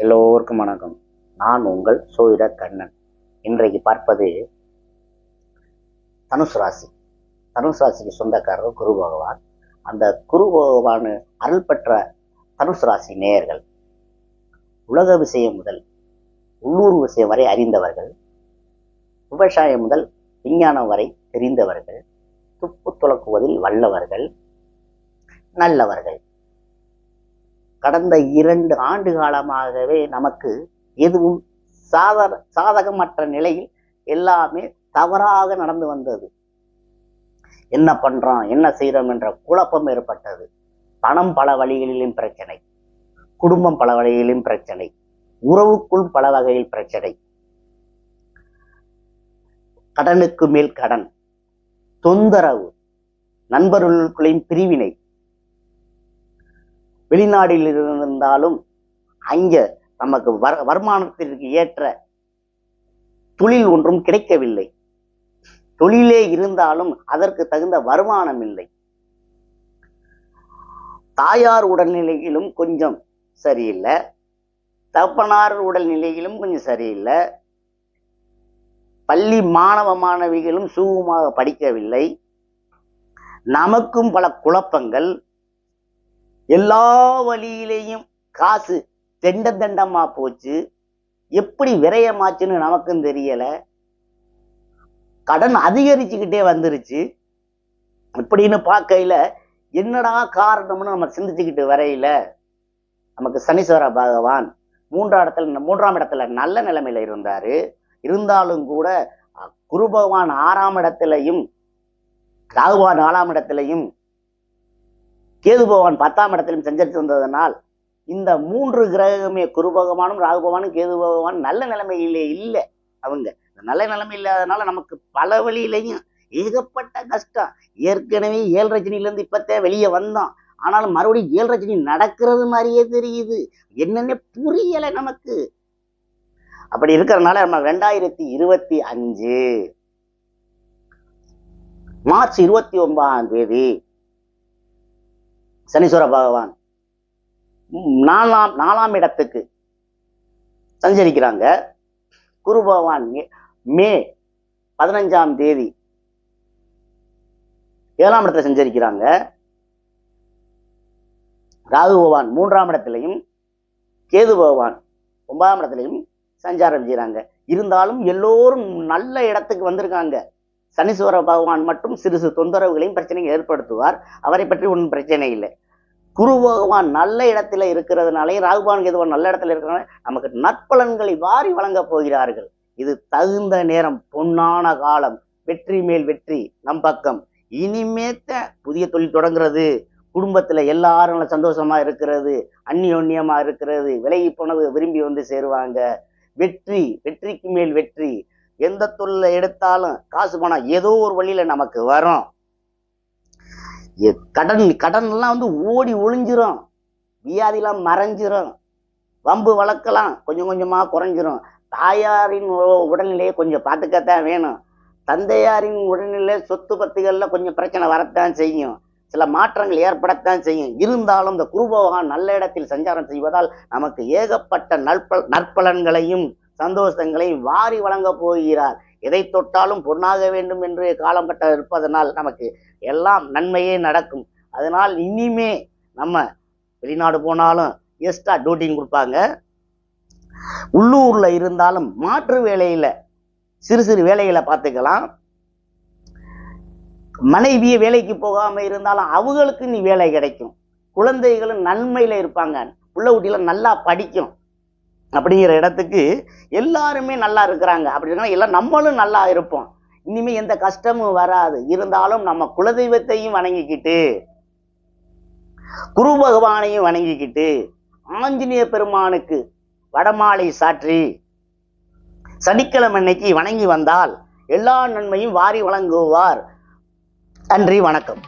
எல்லோருக்கும் வணக்கம். நான் உங்கள் சோதிட கண்ணன் இன்றைக்கு பார்ப்பது தனுசு ராசி. தனுசு ராசிக்கு சொந்தக்காரர் குரு பகவான். அந்த குரு பகவான் அருள் பெற்ற தனுசு ராசி நேயர்கள் உலக விஷயம் முதல் உள்ளூர் விஷயம் வரை அறிந்தவர்கள் விவசாயம் முதல் விஞ்ஞானம் வரை தெரிந்தவர்கள் துப்பு துளக்குவதில் வல்லவர்கள் நல்லவர்கள். கடந்த இரண்டு ஆண்டு காலமாகவே நமக்கு எதுவும் சாதக சாதகமற்ற நிலையில் எல்லாமே தவறாக நடந்து வந்தது. என்ன பண்றோம் என்ன செய்யறோம் என்ற குழப்பம் ஏற்பட்டது. பணம் பல வழிகளிலும் பிரச்சனை. குடும்பம் பல வழிகளிலும் பிரச்சனை. உறவுக்குள் பல வகையில் பிரச்சனை. கடனுக்கு மேல் கடன். தொந்தரவு. நண்பர்களுக்குள்ளேயும் பிரிவினை. வெளிநாட்டில் இருந்தாலும் அங்க நமக்கு வர வருமானத்திற்கு ஏற்ற தொழில் ஒன்றும் கிடைக்கவில்லை. தொழிலே இருந்தாலும் அதற்கு தகுந்த வருமானம் இல்லை. தாயார் உடல்நிலையிலும் கொஞ்சம் சரியில்லை. தகப்பனார் உடல்நிலையிலும் கொஞ்சம் சரியில்லை. பள்ளி மாணவ மாணவிகளும் சுகமாக படிக்கவில்லை. நமக்கும் பல குழப்பங்கள். எல்லா வழியிலேயும் காசு தெண்ட தண்டமா போச்சு. எப்படி விரயமாச்சுன்னு நமக்கும் தெரியல. கடன் அதிகரிச்சுக்கிட்டே வந்துருச்சு. இப்படின்னு பார்க்கையில என்னடா காரணம்னு நம்ம சிந்திச்சுக்கிட்டு வரையில நமக்கு சனீஸ்வர பகவான் மூன்றாம் இடத்துல மூன்றாம் இடத்துல நல்ல நிலைமையில இருந்தாரு. இருந்தாலும் கூட குரு பகவான் ஆறாம் இடத்திலையும் ராகுவான் நாலாம் இடத்திலையும் கேது பகவான் பத்தாம் இடத்திலும் சஞ்சரித்து வந்ததனால் இந்த மூன்று கிரகமே குரு பகவானும் ராகு பகவானும் கேது பகவான் நல்ல நிலைமையிலே இல்லை. அவங்க நல்ல நிலைமை இல்லாதனால நமக்கு பல வழியிலையும் ஏகப்பட்ட கஷ்டம். ஏற்கனவே ஏழு ரஜினிலேருந்து இப்பத்தே வெளியே வந்தோம். ஆனாலும் மறுபடியும் ஏழு ரஜினி நடக்கிறது மாதிரியே தெரியுது. என்னென்ன புரியலை நமக்கு. அப்படி இருக்கிறதுனால நம்ம ரெண்டாயிரத்தி இருபத்தி அஞ்சு மார்ச் இருபத்தி ஒன்பதாம் தேதி சனீஸ்வர பகவான். நாலாம் நாலாம் இடத்துக்கு சஞ்சரிக்கிறாங்க. குரு பகவான் மே பதினஞ்சாம் தேதி ஏழாம் இடத்துல சஞ்சரிக்கிறாங்க. ராகு பகவான் மூன்றாம் இடத்திலையும் கேது பகவான் ஒன்பதாம் இடத்துலையும் சஞ்சாரம் செய்கிறாங்க இருந்தாலும் எல்லோரும் நல்ல இடத்துக்கு வந்திருக்காங்க. சனீஸ்வர பகவான் மட்டும் சிறு சிறு தொந்தரவுகளையும் பிரச்சனையும் ஏற்படுத்துவார். அவரை பற்றி ஒன்றும் பிரச்சனை இல்லை. குரு பகவான் நல்ல இடத்துல இருக்கிறதுனாலையும் ராகுபான் கேதுவான் நல்ல இடத்துல இருக்கிறனால நமக்கு நற்பலன்களை வாரி வழங்கப் போகிறார்கள். இது தகுந்த நேரம் பொன்னான காலம் வெற்றி மேல் வெற்றி நம் பக்கம். இனிமேத்த புதிய தொழில் தொடங்குறது குடும்பத்தில் எல்லாரும் சந்தோஷமா இருக்கிறது அந்நியோன்யமா இருக்கிறது விலகி போனது விரும்பி வந்து சேருவாங்க. வெற்றி வெற்றிக்கு மேல் வெற்றி எந்த தொழில எடுத்தாலும் காசு பணம் ஏதோ ஒரு வழியில நமக்கு வரும். கடன் கடன்லாம் வந்து ஓடி ஒளிஞ்சிரும். வியாதிலாம் மறைஞ்சிரும். வம்பு வளர்க்கலாம் கொஞ்சம் கொஞ்சமா குறைஞ்சிரும். தாயாரின் உடல்நிலையை கொஞ்சம் பார்த்துக்கத்தான் வேணும். தந்தையாரின் உடல்நிலை சொத்து பத்துகள்ல கொஞ்சம் பிரச்சனை வரத்தான் செய்யும். சில மாற்றங்கள் ஏற்படத்தான் செய்யும். இருந்தாலும் இந்த குருபகவான் நல்ல இடத்தில் சஞ்சாரம் செய்வதால் நமக்கு ஏகப்பட்ட நற்ப நற்பலன்களையும் சந்தோஷங்களை வாரி வழங்கப் போகிறார். எதை தொட்டாலும் பொன்னாக வேண்டும் என்று காலம்பட்ட இருப்பதனால் நமக்கு எல்லாம் நன்மையே நடக்கும். அதனால் இனிமே நம்ம வெளிநாடு போனாலும் எக்ஸ்ட்ரா டியூட்டிங் கொடுப்பாங்க. உள்ளூர்ல இருந்தாலும் மாற்று வேலையில சிறு சிறு வேலைகளை பார்த்துக்கலாம். மனைவிய வேலைக்கு போகாம இருந்தாலும் அவங்களுக்கு நீ வேலை கிடைக்கும். குழந்தைகளும் நன்மையில இருப்பாங்க. உள்ள குட்டியில நல்லா படிக்கும். அப்படிங்கிற இடத்துக்கு எல்லாருமே நல்லா இருக்கிறாங்க. அப்படி இருக்கா எல்லாம் நம்மளும் நல்லா இருப்போம். இனிமே எந்த கஷ்டமும் வராது. இருந்தாலும் நம்ம குலதெய்வத்தையும் வணங்கிக்கிட்டு குரு பகவானையும் வணங்கிக்கிட்டு ஆஞ்சநேய பெருமானுக்கு வடமாலை சாற்றி சனிக்கிழமை அன்னைக்கு வணங்கி வந்தால் எல்லா நன்மையும் வாரி வழங்குவார். நன்றி வணக்கம்.